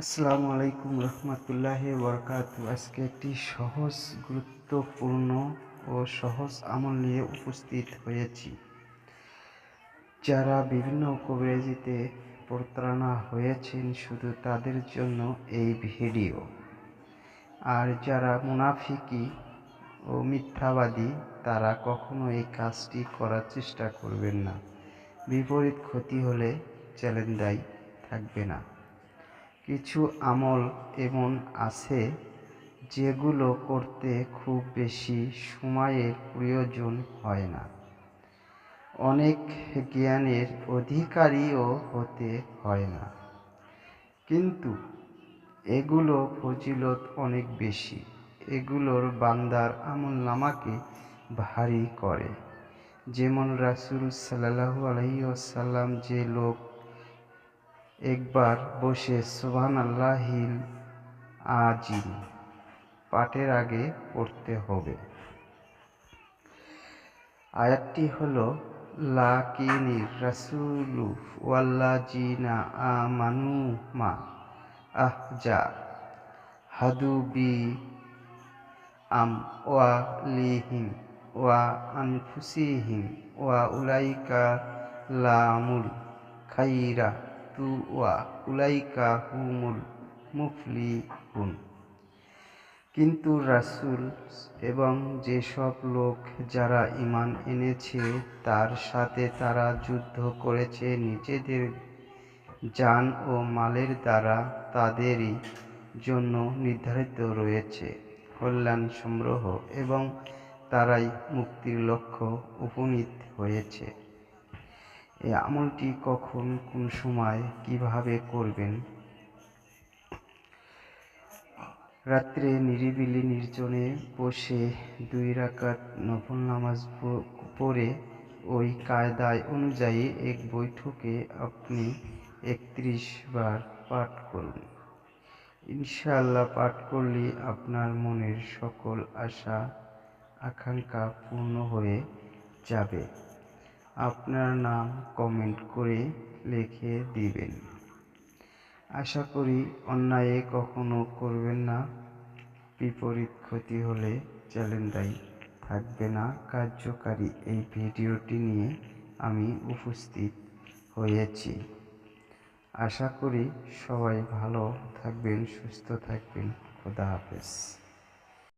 আসসালামু আলাইকুম রহমতুল্লাহ বরকাত আজকে একটি সহজ, গুরুত্বপূর্ণ ও সহজ আমল নিয়ে উপস্থিত হয়েছি। যারা বিভিন্ন কবিরাজিতে প্রতারণা হয়েছেন শুধু তাদের জন্য এই ভিডিও। আর যারা মুনাফিকি ও মিথ্যাবাদী, তারা কখনো এই কাজটি করার চেষ্টা করবেন না। বিপরীত ক্ষতি হলে চ্যালেঞ্জ দায়ী থাকবে না। কিছু আমল এমন আছে যেগুলো করতে খুব বেশি সময়ের প্রয়োজন হয় না। অনেক জ্ঞানের অধিকারীও হতে হয় না। কিন্তু এগুলো ফজিলত অনেক বেশি। এগুলোর বান্দার আমল নামাকে ভারী করে। যেমন রাসুল সাল্লাহু আলহিউসাল্লাম যে লোক একবার বসে সোহান আল্লাহিল আজিম, পাঠের আগে পড়তে হবে। আয়াতটি হলো লাকিনি রাসুলু ওয়াল্লাজিনা আমানু মা আহজা হাদুবি আম ওয়া লিহিম ওয়া আনফুসিহিম ওয়া উলাইকা লামুল খাইরা। তু ওয়া উলাইকা হুমুল মুফলিহুন কিন্তু রাসুল এবং যেসব লোক যারা ইমান এনেছে, তার সাথে তারা যুদ্ধ করেছে নিজেদের যান ও মালের দ্বারা, তাদেরই জন্য নির্ধারিত রয়েছে কল্যাণ সংগ্রহ এবং তারাই মুক্তির লক্ষ্য উপনীত হয়েছে। এই আমলটি কখন, কোন সময়, কীভাবে করবেন? রাত্রে নিরিবিলি নির্জনে বসে দুই রাকাত নফল নামাজ পড়ে ওই কায়দায় অনুযায়ী এক বৈঠকে আপনি একত্রিশ বার পাঠ করুন। ইনশাআল্লাহ পাঠ করলে আপনার মনের সকল আশা, আকাঙ্ক্ষা পূর্ণ হয়ে যাবে। আপনার নাম কমেন্ট করে লিখে দিবেন। আশা করি অন্যায়ে কখনো করবেন না। বিপরীত ক্ষতি হলে চ্যালেঞ্জ দায়ী থাকবে না। কার্যকারী এই ভিডিওটি নিয়ে আমি উপস্থিত হয়েছি। আশা করি সবাই ভালো থাকবেন, সুস্থ থাকবেন। খোদা হাফেজ।